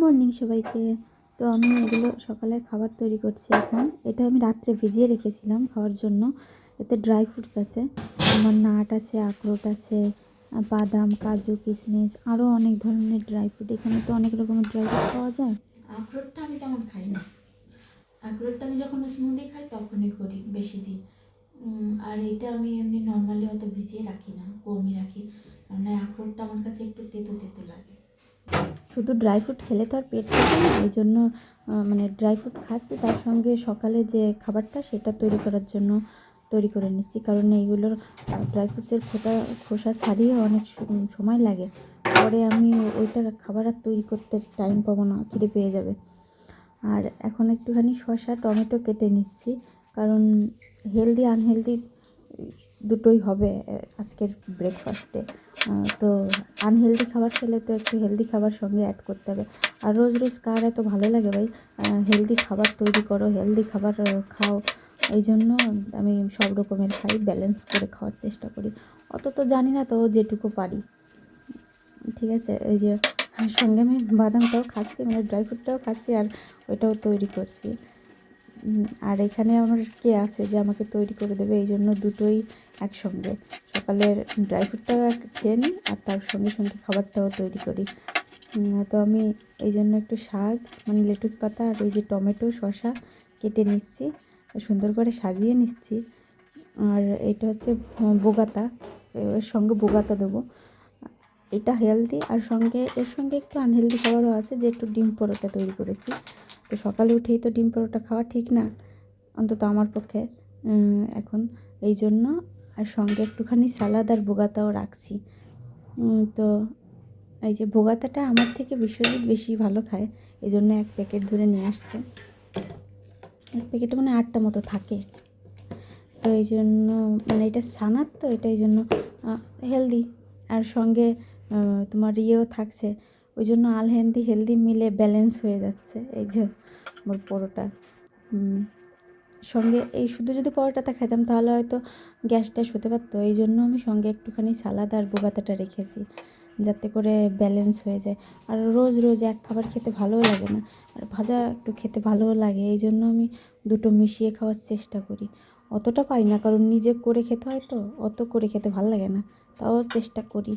Morning সবাইকে। তো আমি এগুলো সকালের খাবার তৈরি করছি এখন। এটা আমি রাত্রে ভিজিয়ে রেখেছিলাম খাওয়ার জন্য। এতে ড্রাই ফ্রুটস আছে। আমার নাট আছে, আখরোট আছে বাদাম, কাজু কিশমিশ আরও অনেক ধরনের ড্রাই ফ্রুট এখানে তো অনেক রকমের ড্রাই ফ্রুট পাওয়া যায়। আখরোটটা আমি তেমন খাই না। আখরোটটা আমি যখন স্মুদি খাই তখনই করি বেশি দিই আর এটা আমি এমনি নর্মালি অত ভিজিয়ে রাখি না, কমই রাখি। কারণ আখরোটটা আমার কাছে একটু তেতো তেতো লাগে। শুধু ড্রাই ফ্রুট খেলে তো আর পেট না, এই জন্য মানে ড্রাই ফ্রুট খাচ্ছি, তার সঙ্গে সকালে যে খাবারটা সেটা তৈরি করার জন্য তৈরি করে নিচ্ছি। কারণ এইগুলোর ড্রাই ফ্রুটসের খোটা খোসা ছাড়িয়ে অনেক সময় লাগে। পরে আমি ওইটা খাবার আর তৈরি করতে টাইম পাবো না, খিদে পেয়ে যাবে। আর এখন একটুখানি শসা, টমেটো কেটে নিচ্ছি। কারণ হেলদি আনহেলদি দুটোই হবে আজকের ব্রেকফাস্টে তো আনহেলদি খাবার খেলে তো একটু হেলদি খাবার সঙ্গে অ্যাড করতে হবে। আর রোজ রোজ কার এত ভালো লাগে ভাই? হেলদি খাবার তৈরি করো হেলদি খাবার খাও। এই জন্য আমি সব রকমের খাই ব্যালেন্স করে খাওয়ার চেষ্টা করি। অত তো জানি না তো যেটুকু পারি। ঠিক আছে, এই যে, সঙ্গে আমি বাদামটাও খাচ্ছি মানে ড্রাই ফ্রুটটাও খাচ্ছি আর ওইটাও তৈরি করছি। আর এখানে আমার কে আছে যে আমাকে তৈরি করে দেবে? এই জন্য দুটোই একসঙ্গে। সকালের ড্রাই ফ্রুটটাও এক- খেয়ে নিই আর তার সঙ্গে সঙ্গে খাবারটাও তৈরি করি। তো আমি এই জন্য একটু শাক মানে লেটুস পাতা আর ওই যে টমেটো, শসা কেটে নিচ্ছি। সুন্দর করে সাজিয়ে নিচ্ছি। আর এটা হচ্ছে, বোগাতা। এর সঙ্গে বোগাতা দেবো। এটা হেলদি আর সঙ্গে, এর সঙ্গে একটু আনহেলদি খাবারও আছে, যে একটু ডিম পরোটা তৈরি করেছি। তো সকালে উঠেই তো ডিম পরোটা খাওয়া ঠিক না, অন্তত আমার পক্ষে এখন। এই জন্য, আর সঙ্গে একটুখানি সালাদ আর বোগাতাও রাখছি। তো এই যে বোগাতাটা আমার থেকে বিশ্বজিৎ বেশি ভালো খায়, এই জন্য এক প্যাকেট ধরে নিয়ে আসছে। এক প্যাকেটে মানে আটটা মতো থাকে। তো এই জন্য মানে এটা ছানার তো, এটা এই জন্য হেলদি আর সঙ্গে তোমার ইয়েও থাকছে। ওই জন্য আল হেলদি হেলদি মিলে ব্যালেন্স হয়ে যাচ্ছে এই যে আমার পরোটা। সঙ্গে এই শুধু যদি পরোটাটা খেতাম তাহলে হয়তো গ্যাস ট্যাস হতে পারতো। এই জন্য আমি সঙ্গে একটুখানি সালাদ আর বোগাতাটা রেখেছি যাতে করে ব্যালেন্স হয়ে যায়। আর রোজ রোজ এক খাবার খেতে ভালোও লাগে না, আর ভাজা একটু খেতে ভালোও লাগে। এই জন্য আমি দুটো মিশিয়ে খাওয়ার চেষ্টা করি। অতটা পারি না, কারণ নিজে করে খেতে হয় তো, অত করে খেতে ভালো লাগে না, তাও চেষ্টা করি।